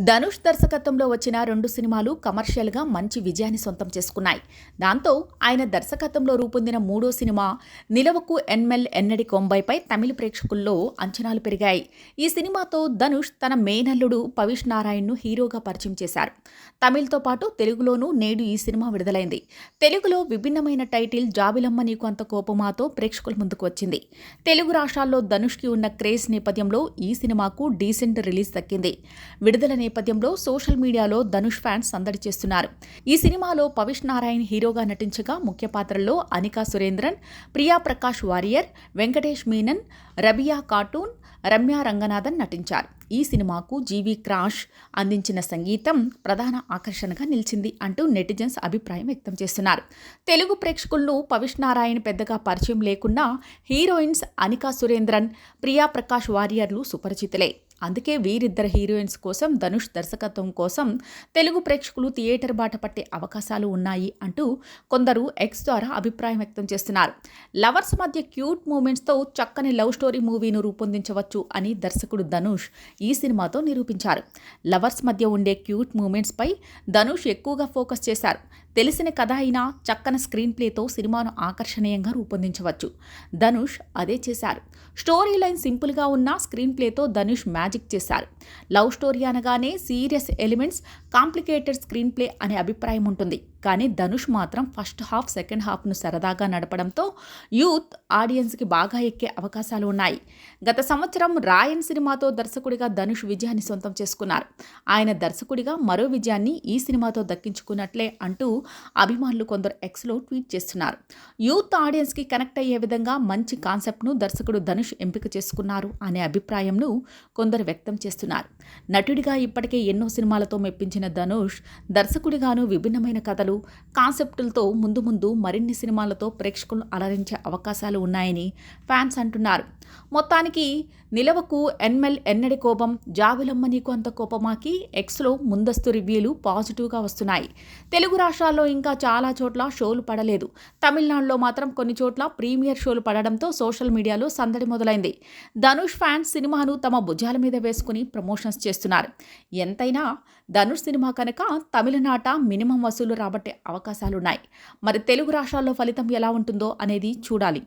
ధనుష్ దర్శకత్వంలో వచ్చిన రెండు సినిమాలు కమర్షియల్గా మంచి విజయాన్ని సొంతం చేసుకున్నాయి. దాంతో ఆయన దర్శకత్వంలో రూపొందిన మూడో సినిమా నిలవకు ఎన్మెల్ ఎన్నడి కొంబైపై తమిళ ప్రేక్షకుల్లో అంచనాలు పెరిగాయి. ఈ సినిమాతో ధనుష్ తన మేనల్లుడు పవిష్ నారాయణ్ను హీరోగా పరిచయం చేశారు. తమిళ్తో పాటు తెలుగులోనూ నేడు ఈ సినిమా విడుదలైంది. తెలుగులో విభిన్నమైన టైటిల్ జాబిలమ్మ నీకు అంత కోపమాతో ప్రేక్షకుల ముందుకు వచ్చింది. తెలుగు రాష్ట్రాల్లో ధనుష్కి ఉన్న క్రేజ్ నేపథ్యంలో ఈ సినిమాకు డీసెంట్ రిలీజ్ దక్కింది. విడుదల నేపథ్యంలో సోషల్ మీడియాలో ధనుష్ ఫ్యాన్స్ సందడి చేస్తున్నారు. ఈ సినిమాలో పవిష్ నారాయణ్ హీరోగా నటించగా ముఖ్య పాత్రల్లో అనికా సురేంద్రన్ ప్రియా ప్రకాష్ వారియర్ వెంకటేష్ మీనన్ రబియా కార్టూన్ రమ్య రంగనాథన్ నటించారు. ఈ సినిమాకు జీవి క్రాష్ అందించిన సంగీతం ప్రధాన ఆకర్షణగా నిలిచింది అంటూ నెటిజన్స్ అభిప్రాయం వ్యక్తం చేస్తున్నారు. తెలుగు ప్రేక్షకులను పవిష్ నారాయణ్ పెద్దగా పరిచయం లేకున్నా హీరోయిన్స్ అనికా సురేంద్రన్ ప్రియా ప్రకాష్ వారియర్లు సుపరిచితులే. అందుకే వీరిద్దరు హీరోయిన్స్ కోసం ధనుష్ దర్శకత్వం కోసం తెలుగు ప్రేక్షకులు థియేటర్ బాట పట్టే అవకాశాలు ఉన్నాయి అంటూ కొందరు ఎక్స్ ద్వారా అభిప్రాయం వ్యక్తం చేస్తున్నారు. లవర్స్ మధ్య క్యూట్ మూమెంట్స్తో చక్కని లవ్ స్టోరీ మూవీను రూపొందించవచ్చు అని దర్శకుడు ధనుష్ ఈ సినిమాతో నిరూపించారు. లవర్స్ మధ్య ఉండే క్యూట్ మూమెంట్స్పై ధనుష్ ఎక్కువగా ఫోకస్ చేశారు. తెలిసిన కథ అయినా చక్కని స్క్రీన్ ప్లేతో సినిమాను ఆకర్షణీయంగా రూపొందించవచ్చు. ధనుష్ అదే చేశారు. స్టోరీ లైన్ సింపుల్గా ఉన్న స్క్రీన్ ప్లేతో ధనుష్ మ్యాజిక్ చేశారు. లవ్ స్టోరీ అనగానే serious elements complicated screenplay అనే అభిప్రాయం ఉంటుంది. కానీ ధనుష్ మాత్రం ఫస్ట్ హాఫ్ సెకండ్ హాఫ్ను సరదాగా నడపడంతో యూత్ ఆడియన్స్కి బాగా ఎక్కే అవకాశాలు ఉన్నాయి. గత సంవత్సరం రాయన్ సినిమాతో దర్శకుడిగా ధనుష్ విజయాన్ని సొంతం చేసుకున్నారు. ఆయన దర్శకుడిగా మరో విజయాన్ని ఈ సినిమాతో దక్కించుకున్నట్లే అంటూ అభిమానులు కొందరు ఎక్స్లో ట్వీట్ చేస్తున్నారు. యూత్ ఆడియన్స్కి కనెక్ట్ అయ్యే విధంగా మంచి కాన్సెప్ట్ను దర్శకుడు ధనుష్ ఎంపిక చేసుకున్నారు అనే అభిప్రాయంను కొందరు వ్యక్తం చేస్తున్నారు. నటుడిగా ఇప్పటికే ఎన్నో సినిమాలతో మెప్పించిన ధనుష్ దర్శకుడిగాను విభిన్నమైన కథలు కాన్సెప్టులతో ముందు ముందు మరిన్ని సినిమాలతో ప్రేక్షకులను అలరించే అవకాశాలు ఉన్నాయని ఫ్యాన్స్ అంటున్నారు. మొత్తానికి నిలవకు ఎన్మెల్ ఎన్నడి కోపం జావిలమ్మ నీకు అంత కోపమాకి ఎక్స్లో ముందస్తు రివ్యూలు పాజిటివ్గా వస్తున్నాయి. తెలుగు రాష్ట్రాల్లో ఇంకా చాలా చోట్ల షోలు పడలేదు. తమిళనాడులో మాత్రం కొన్ని చోట్ల ప్రీమియర్ షోలు పడడంతో సోషల్ మీడియాలో సందడి మొదలైంది. ధనుష్ ఫ్యాన్స్ సినిమాను తమ భుజాల మీద వేసుకుని ప్రమోషన్స్ చేస్తున్నారు. ఎంతైనా ధనుష్ సినిమా కనుక తమిళనాట మినిమం వసూలు రాబట్టే అవకాశాలున్నాయి. మరి తెలుగు రాష్ట్రాల్లో ఫలితం ఎలా ఉంటుందో అనేది చూడాలి.